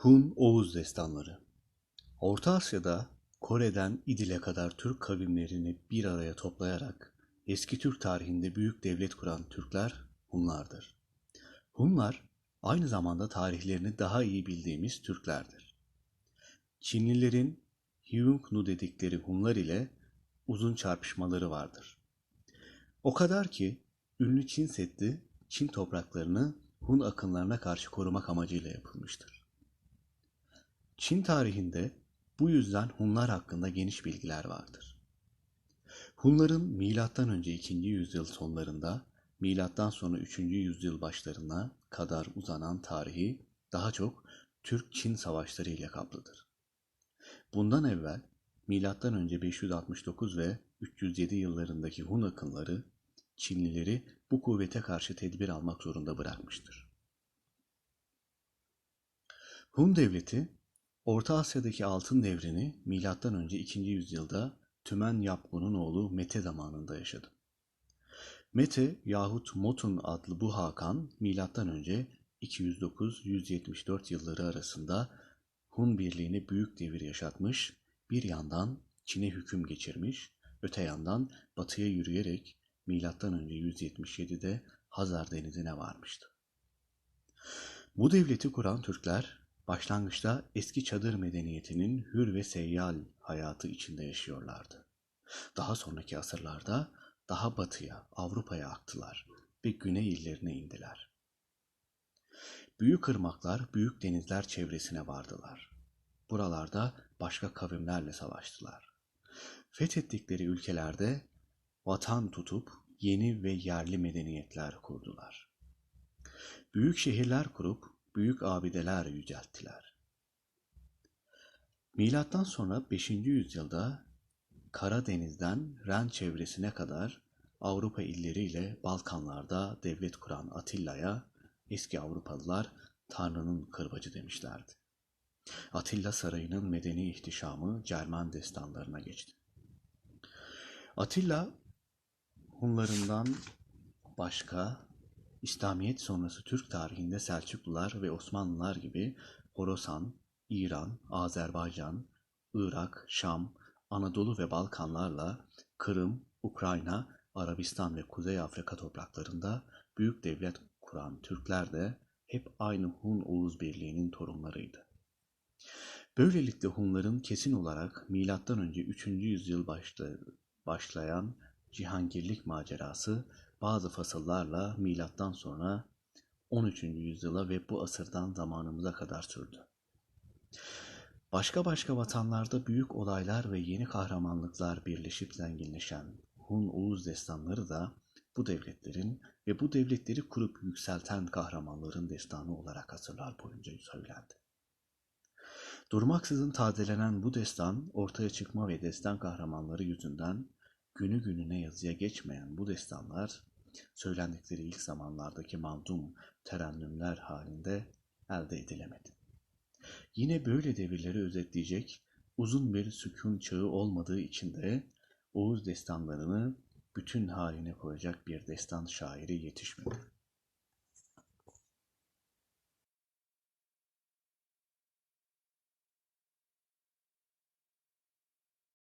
Hun Oğuz Destanları Orta Asya'da Kore'den İdil'e kadar Türk kavimlerini bir araya toplayarak eski Türk tarihinde büyük devlet kuran Türkler Hunlardır. Hunlar aynı zamanda tarihlerini daha iyi bildiğimiz Türklerdir. Çinlilerin Hyungnu dedikleri Hunlar ile uzun çarpışmaları vardır. O kadar ki ünlü Çin Seddi Çin topraklarını Hun akınlarına karşı korumak amacıyla yapılmıştır. Çin tarihinde bu yüzden Hunlar hakkında geniş bilgiler vardır. Hunların milattan önce 2. yüzyıl sonlarında, milattan sonra 3. yüzyıl başlarına kadar uzanan tarihi daha çok Türk-Çin savaşları ile kaplıdır. Bundan evvel milattan önce 569 ve 307 yıllarındaki Hun akınları Çinlileri bu kuvvete karşı tedbir almak zorunda bırakmıştır. Hun devleti Orta Asya'daki altın devrini M.Ö. 2. yüzyılda Tümen Yapgun'un oğlu Mete zamanında yaşadı. Mete yahut Motun adlı bu Hakan M.Ö. 209-174 yılları arasında Hun birliğine büyük devir yaşatmış, bir yandan Çin'e hüküm geçirmiş, öte yandan batıya yürüyerek M.Ö. 177'de Hazar Denizi'ne varmıştı. Bu devleti kuran Türkler Başlangıçta eski çadır medeniyetinin hür ve seyyal hayatı içinde yaşıyorlardı. Daha sonraki asırlarda daha batıya, Avrupa'ya aktılar ve güney illerine indiler. Büyük ırmaklar, büyük denizler çevresine vardılar. Buralarda başka kavimlerle savaştılar. Fethettikleri ülkelerde vatan tutup yeni ve yerli medeniyetler kurdular. Büyük şehirler kurup büyük abideler yücelttiler. Milattan sonra 5. yüzyılda Karadeniz'den Ren çevresine kadar Avrupa illeriyle Balkanlarda devlet kuran Atilla'ya eski Avrupalılar Tanrı'nın kırbacı demişlerdi. Atilla sarayının medeni ihtişamı Cermen destanlarına geçti. Atilla Hunlarından başka İslamiyet sonrası Türk tarihinde Selçuklular ve Osmanlılar gibi Horasan, İran, Azerbaycan, Irak, Şam, Anadolu ve Balkanlarla Kırım, Ukrayna, Arabistan ve Kuzey Afrika topraklarında büyük devlet kuran Türkler de hep aynı Hun-Oğuz birliğinin torunlarıydı. Böylelikle Hunların kesin olarak M.Ö. 3. yüzyıl başlayan cihangirlik macerası bazı fasıllarla milattan sonra 13. yüzyıla ve bu asırdan zamanımıza kadar sürdü. Başka başka vatanlarda büyük olaylar ve yeni kahramanlıklar birleşip zenginleşen Hun-Oğuz destanları da bu devletlerin ve bu devletleri kurup yükselten kahramanların destanı olarak asırlar boyunca söylendi. Durmaksızın tazelenen bu destan ortaya çıkma ve destan kahramanları yüzünden günü gününe yazıya geçmeyen bu destanlar söylendikleri ilk zamanlardaki mandum terennümler halinde elde edilemedi. Yine böyle devirleri özetleyecek uzun bir sükun çağı olmadığı için de Oğuz destanlarını bütün haline koyacak bir destan şairi yetişmedi.